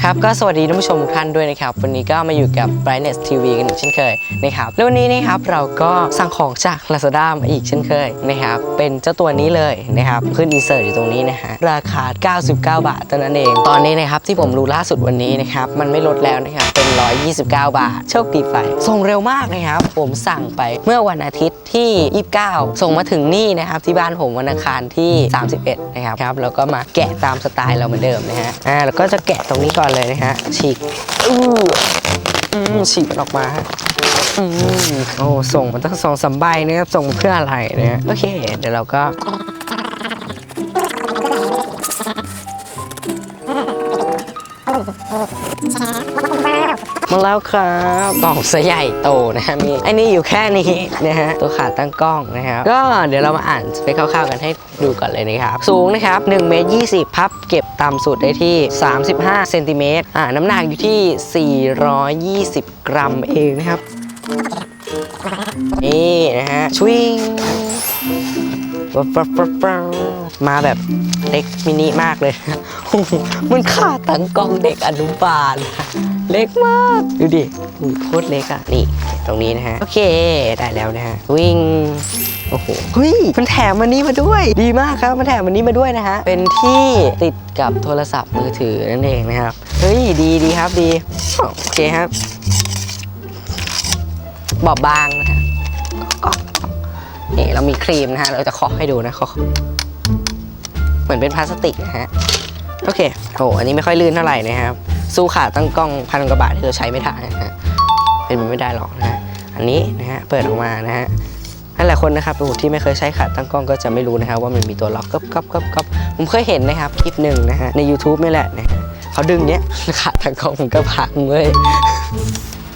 ละครับก็สวัสดีท่านผู้ชมทุกท่านด้วยนะครับ วันนี้ก็มาอยู่กับ Brightness TV กันอีกเช่นเคยนะครับแล้ววันนี้นะครับเราก็สั่งของจาก Lazada มาอีกเช่นเคยนะครับเป็นเจ้าตัวนี้เลยนะครับขึ้นอินเสิร์ตอยู่ตรงนี้นะฮะราคา 99 บาทเท่านั้นเอง ตอนนี้นะครับที่ผมรู้ล่าสุดวันนี้นะครับมันไม่ลดแล้วนะครับเป็น 129 บาท โชคดีไปส่งเร็วมากนะครับผมสั่งไปเมื่อวันอาทิตย์ที่ 29 ส่งมาถึงนี่นะครับที่บ้านผมวันอังคารที่ 31 นะครับครับแล้วก็มาแกะตามสไตล์เราเหมือนเดิมนะฮะอ่าแล้วก็จะแกะตรงนี้ก่อนเลยนะฮะ ฉีกอู้อืมฉีกมันออกมาฮะอืมโอ้ส่งมาตั้งสองสามใบนะครับ ส่งมาเพื่ออะไรนะฮะโอเค เดี๋ยวเราก็ มาแล้วครับกล่องซะใหญ่โตนะฮะมีไอ้นี่อยู่แค่นี้นะฮะตัวขาตั้งกล้องนะครับก็เดี๋ยวเรามาอ่านสเปคคร่าวๆกันให้ดูก่อนเลยนะครับ สูงนะครับ1เมตร20 พับเก็บต่ำสุดได้ที่ 35เซนติเมตรอ่าน้ำหนักอยู่ที่ 420 กรัมเองนะครับ นี่นะฮะชวิงปั๊บปั๊บปั๊บปั๊บมาแบบเล็กมินิมากเลยโอ้โห มันขาดตั้งกล้องเด็กอนุบาลเล็กมาก ดูดิโอ้โหโคตรเล็กอะ นี่ ตรงนี้นะฮะ โอเค ได้แล้วนะฮะ วิ่ง โอ้โหเฮ้ยมันแถมมันนี้มาด้วย ดีมากครับ มันแถมมันนี้มาด้วยนะฮะ เป็นที่ติดกับโทรศัพท์มือถือนั่นเองนะครับ เฮ้ย ดีดีครับ ดี โอเคครับ บอบบางนะฮะก็นี่เรามีครีมนะฮะ เราจะเคาะให้ดูนะเคาะเหมือนเป็นพลาสติกนะฮะ โอเคโอ้อันนี้ไม่ค่อยลื่นเท่าไหร่นะครับ สู้ขาตั้งกล้องพันกว่าบาทที่เราใช้ไม่ได้นะฮะเป็นไปไม่ได้หรอกนะฮะอันนี้นะฮะเปิดออกมานะฮะหลายคนนะครับโอ้ที่ไม่เคยใช้ขาตั้งกล้องก็จะไม่รู้นะครับว่ามันมีตัวล็อกก๊อบก๊อบก๊อบก๊อบผมเคยเห็นนะครับคลิปหนึ่งนะฮะใน YouTube นี่แหละนะฮะเขาดึงเนี้ยขาตั้งกล้องผมก็พังเลย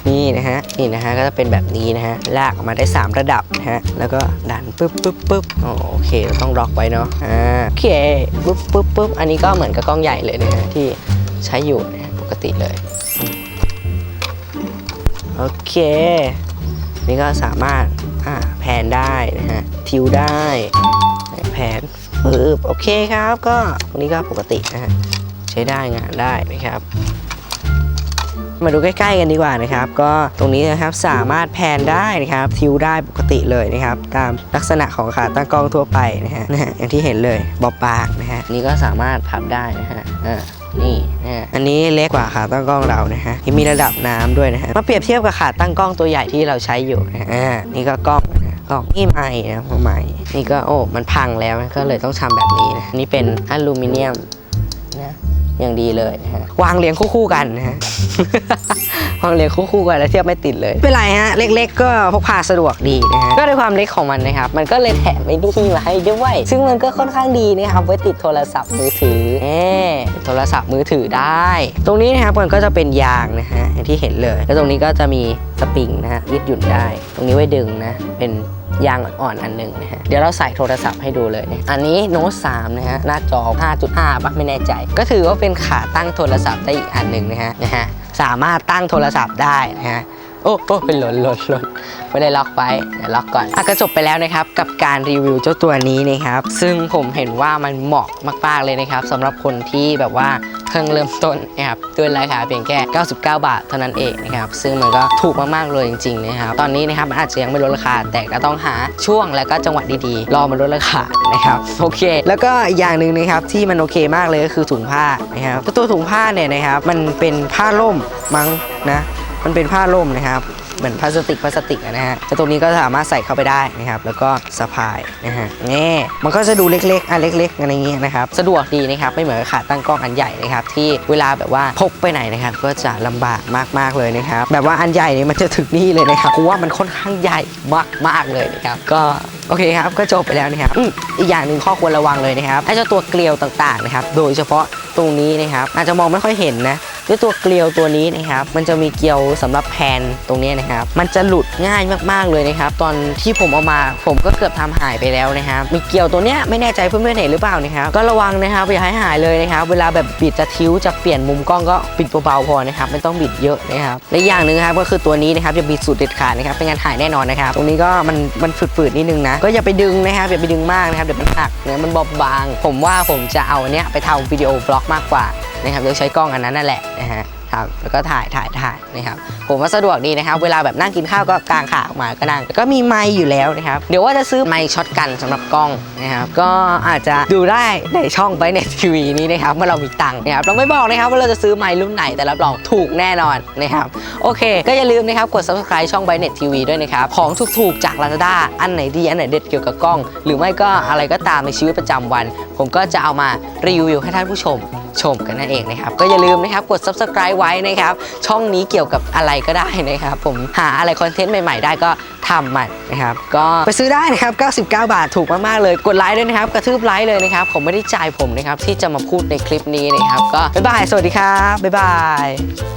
นี่นะฮะนี่นะฮะก็จะเป็นแบบนี้นะฮะลากออกมาได้ 3 ระดับนะฮะแล้วก็ดันปึ๊บปึ๊บปึ๊บโอเคเราต้องล็อกไว้เนาะอ่าโอเคปึ๊บปึ๊บปึ๊บอันนี้ก็เหมือนกับกล้องใหญ่เลยนะฮะที่ใช้อยู่นะปกติเลยโอเคนี่ก็สามารถอ่าแผนได้นะฮะทิวได้แผนปึ๊บโอเคครับ ก็ตรงนี้ก็ปกตินะฮะใช้ได้งานได้นะครับ มาดูใกล้ๆกันดีกว่านะครับ ก็ตรงนี้นะครับสามารถแพนได้นะครับทิวได้ปกติเลยนะครับ ตามลักษณะของขาตั้งกล้องทั่วไปนะฮะนะฮะอย่างที่เห็นเลยบอบบางนะฮะนี่ก็สามารถพับได้นะฮะอ่านี่นะฮะอันนี้เล็กกว่าขาตั้งกล้องเรานะฮะยังมีระดับน้ำด้วยนะฮะมาเปรียบเทียบกับขาตั้งกล้องตัวใหญ่ที่เราใช้อยู่นะฮะอ่านี่ก็กล้องนะฮะกล้องนี่ใหม่นะใหม่นี่ก็โอ้มันพังแล้วก็เลยต้องทำแบบนี้นะนี่เป็นอลูมิเนียม อย่างดีเลยนะฮะวางเรียงคู่ๆกันนะฮะวางเรียงคู่ๆกันแล้วเทียบไม่ติดเลยไม่เป็นไรฮะเล็ก ๆ ก็พกพาสะดวกดีนะฮะก็ด้วยความเล็กของมันนะครับมันก็เลยแถมไอ้นี่มาให้ด้วย ซึ่งมันก็ค่อนข้างดีนะครับไว้ติดโทรศัพท์มือถือเอโทรศัพท์มือถือได้ ตรงนี้นะครับมันก็จะเป็นยางนะฮะอย่างที่เห็นเลย แล้วตรงนี้ก็จะมีสปริงนะฮะยืดหยุ่นได้ ตรงนี้ไว้ดึงนะเป็น ยางอ่อนๆอันหนึ่งนะฮะเดี๋ยวเราใส่โทรศัพท์ให้ดูเลยนะอันนี้โน้ต3นะฮะหน้าจอ 5.5ปะไม่แน่ใจ ก็ถือว่าเป็นขาตั้งโทรศัพท์ได้อีกอันหนึ่งนะฮะนะฮะสามารถตั้งโทรศัพท์ได้นะฮะโอ้โอ้เป็นหล่นหล่นหล่นไม่ได้ล็อกไว้เดี๋ยวล็อกก่อนอะก็จบไปแล้วนะครับกับการรีวิวเจ้าตัวนี้นะครับ ซึ่งผมเห็นว่ามันเหมาะมากๆเลยนะครับสำหรับคนที่แบบว่า พิ่งเริ่มต้นนะครับด้วยราคาเพียงแค่ 99 บาทเท่านั้นเองนะครับซึ่งมันก็ถูกมากๆเลยจริงๆนะครับตอนนี้นะครับมันอาจจะยังไม่ลดราคา แต่ก็ต้องหาช่วงและก็จังหวะดีๆ รอมันลดราคานะครับโอเค แล้วก็อีกอย่างหนึ่งนะครับที่มันโอเคมากเลยก็คือถุงผ้านะครับตัวถุงผ้าเนี่ยนะครับมันเป็นผ้าล่มมั้งนะมันเป็นผ้าล่มนะครับ เหมือนพลาสติกพลาสติกนะฮะแต่ตรงนี้ก็สามารถใส่เข้าไปได้นะครับ แล้วก็สะพายนะฮะนี่มันก็จะดูเล็กๆอะเล็กๆอะไรอย่างเงี้ยนะครับ สะดวกดีนะครับ ไม่เหมือนขาตั้งกล้องอันใหญ่นะครับ ที่เวลาแบบว่าพกไปไหนนะครับ ก็จะลำบากมากๆเลยนะครับ แบบว่าอันใหญ่นี่มันจะถึงนี่เลยนะครับเพราะว่ามันค่อนข้างใหญ่มากๆเลยนะครับ ก็โอเคครับ ก็จบไปแล้วนะครับอืมอีกอย่างหนึ่งข้อควรระวังเลยนะครับไอ้เจ้าตัวเกลียวต่างๆนะครับ โดยเฉพาะตรงนี้นะครับ อาจจะมองไม่ค่อยเห็นนะ ด้วยตัวเกลียวตัวนี้นะครับ มันจะมีเกลียวสำหรับแพนตรงนี้นะครับ มันจะหลุดง่ายมากๆเลยนะครับ ตอนที่ผมเอามาผมก็เกือบทำหายไปแล้วนะครับ มีเกลียวตัวเนี้ยไม่แน่ใจเพื่อนๆเห็นหรือเปล่านะครับ ก็ระวังนะครับอย่าให้หายเลยนะครับ เวลาแบบบิดจะทิ้วจะเปลี่ยนมุมกล้องก็บิดเบาๆพอนะครับ ไม่ต้องบิดเยอะนะครับ และอย่างหนึ่งนะครับก็คือตัวนี้นะครับอย่าบิดสุดเด็ดขาดนะครับเป็นงานหายแน่นอนนะครับ ตรงนี้ก็มันมันฝืดๆนิดนึงนะ ก็อย่าไปดึงนะครับอย่าไปดึงมากนะครับเดี๋ยวมันหักเนื้อมันบอบบาง ผมว่าผมจะเอาเนี้ยไปทำวิดีโอบล็อกมากกว่า นะครับโดยใช้กล้องอันนั้นนั่นแหละนะฮะครับแล้วก็ถ่ายถ่ายถ่ายนะครับผมว่าสะดวกดีนะครับ เวลาแบบนั่งกินข้าวก็กางขาออกมาก็นั่งแล้วก็มีไมค์อยู่แล้วนะครับ เดี๋ยวว่าจะซื้อไมค์ช็อตกันสำหรับกล้องนะครับก็อาจจะดูได้ในช่องไบเน็ตทีวีนี้นะครับเมื่อเรามีตังค์นะครับเราไม่บอกนะครับว่าเราจะซื้อไมค์รุ่นไหนแต่รับรองถูกแน่นอนนะครับโอเค ก็อย่าลืมนะครับกด subscribe ช่องไบเน็ตทีวีด้วยนะครับของถูกๆจาก Lazada อันไหนดีอันไหนเด็ดเกี่ยวกับกล้อง หรือไม่ก็อะไรก็ตามในชีวิตประจำวัน ผมก็จะเอามารีวิวให้ท่านผู้ชม ชมกันนั่นเองนะครับ ก็อย่าลืมนะครับกด subscribe ไว้นะครับ ช่องนี้เกี่ยวกับอะไรก็ได้นะครับ ผมหาอะไรคอนเทนต์ใหม่ ๆ ได้ก็ทำมันนะครับ ก็ไปซื้อได้นะครับ 99 บาทถูกมาก ๆ เลย กดไลค์ด้วยนะครับ กระทืบไลค์เลยนะครับ ผมไม่ได้จ่ายผมนะครับ ที่จะมาพูดในคลิปนี้นะครับ ก็บ๊ายบาย สวัสดีครับบ๊ายบาย